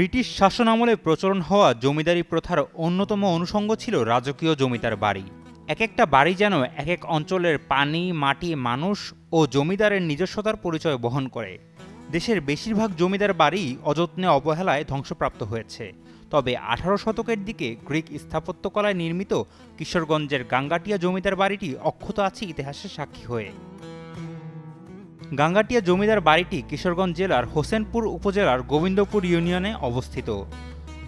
British শাসনামলে প্রচলন হওয়া জমিদারি প্রথার অন্যতম অনুষঙ্গ ছিল রাজকীয় জমিদার বাড়ি। এক একটা বাড়ি যেন এক এক অঞ্চলের পানি, মাটি, মানুষ ও জমিদারের নিজস্বতার পরিচয় বহন করে। দেশের বেশিরভাগ জমিদার বাড়ি অযত্নে অবহেলায় ধ্বংসপ্রাপ্ত হয়েছে। তবে আঠারো শতকের দিকে গ্রিক স্থাপত্যকলায় নির্মিত কিশোরগঞ্জের গাঙ্গাটিয়া জমিদার বাড়িটি অক্ষত আছে ইতিহাসের সাক্ষী হয়ে। গাঙ্গাটিয়া জমিদার বাড়িটি কিশোরগঞ্জ জেলার হোসেনপুর উপজেলার গোবিন্দপুর ইউনিয়নে অবস্থিত।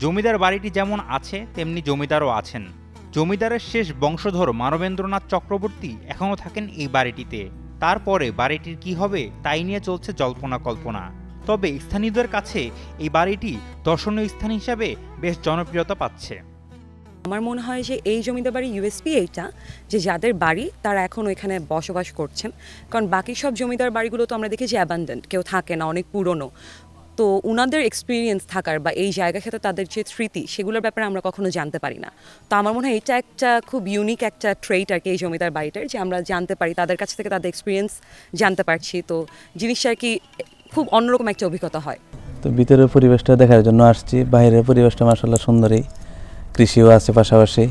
জমিদার বাড়িটি যেমন আছে, তেমনি জমিদারও আছেন। জমিদারের শেষ বংশধর মানবেন্দ্রনাথ চক্রবর্তী এখনও থাকেন এই বাড়িটিতে। তারপরে বাড়িটির কি হবে, তাই নিয়ে চলছে জল্পনা কল্পনা। তবে স্থানীয়দের কাছে এই বাড়িটি দর্শনীয় স্থান হিসাবে বেশ জনপ্রিয়তা পাচ্ছে। আমার মনে হয় যে এই জমিদার বাড়ি ইউএসপি এইটা, যে যাদের বাড়ি তারা এখন এখানে বসবাস করছেন। কারণ বাকি সব জমিদার বাড়িগুলো তো আমরা দেখি যে অ্যাবান্ডেন্ট কেউ থাকে না, অনেক পুরনো। তো উনাদের এক্সপিরিয়েন্স থাকার বা এই জায়গার সাথে তাদের যে স্মৃতি, সেগুলোর ব্যাপারে আমরা কখনো জানতে পারি না। তো আমার মনে হয় এটা একটা খুব ইউনিক একটা ট্রেট আর কি এই জমিদার বাড়িটার যে আমরা জানতে পারি, তাদের কাছ থেকে তাদের এক্সপিরিয়েন্স জানতে পারছি। তো জিনিসটা আর কি খুব অন্যরকম একটা অভিজ্ঞতা হয়। তো ভিতরের পরিবেশটা দেখার জন্য আসছি, বাইরের পরিবেশটা মাসাল্লাহ সুন্দরী কৃষিও আছে পাশাপাশি।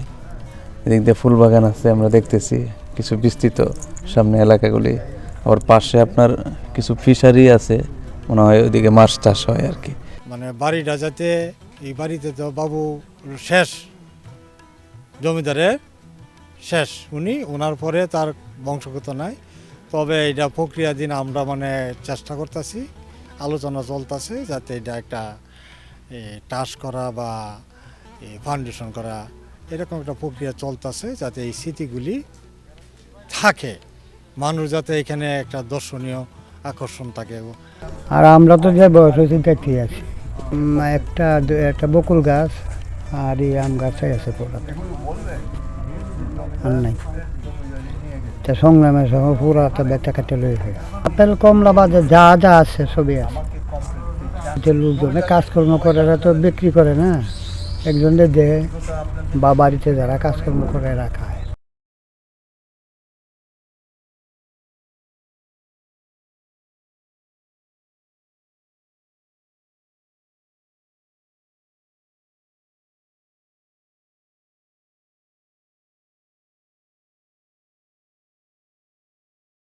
এদিক দিয়ে ফুল বাগান আছে, আমরা দেখতেছি। কিছু বিস্তৃত সামনে এলাকাগুলি। আবার পাশে আপনার কিছু ফিশারি আছে, মনে হয় ওইদিকে মাছ চাষ হয় আর কি। মানে বাড়িটা যাতে এই বাড়িতে তো বাবু শেষ জমিদারের শেষ। উনি ওনার পরে তার বংশগত নাই। তবে এটা প্রক্রিয়াধীন আমরা মানে চেষ্টা করতেছি, আলোচনা চলতেছে, যাতে এটা একটা টাস করা বা ফাউন্ডেশন করা, এরকম একটা প্রক্রিয়া চলতেছে যাতে এই স্মৃতিগুলি থাকে। মানুষ যাতে এখানে একটা দর্শনীয় আকর্ষণ থাকে। আর আমরা তো যে বয়স হয়েছে দেখতেই আছি। একটা একটা বকুল গাছ আর এই আম গাছই আছে পুরাতে আর নাই। তা সংগ্রামের সঙ্গে পুরা বেচা কাটে হয় আপেল, কমলা বাজে যা যা আছে সবই আছে। যে লোকজনে কাজকর্ম করে তো বিক্রি করে না। একজনের দেয় বা বাড়িতে যারা কাজকর্ম করে এরা খায়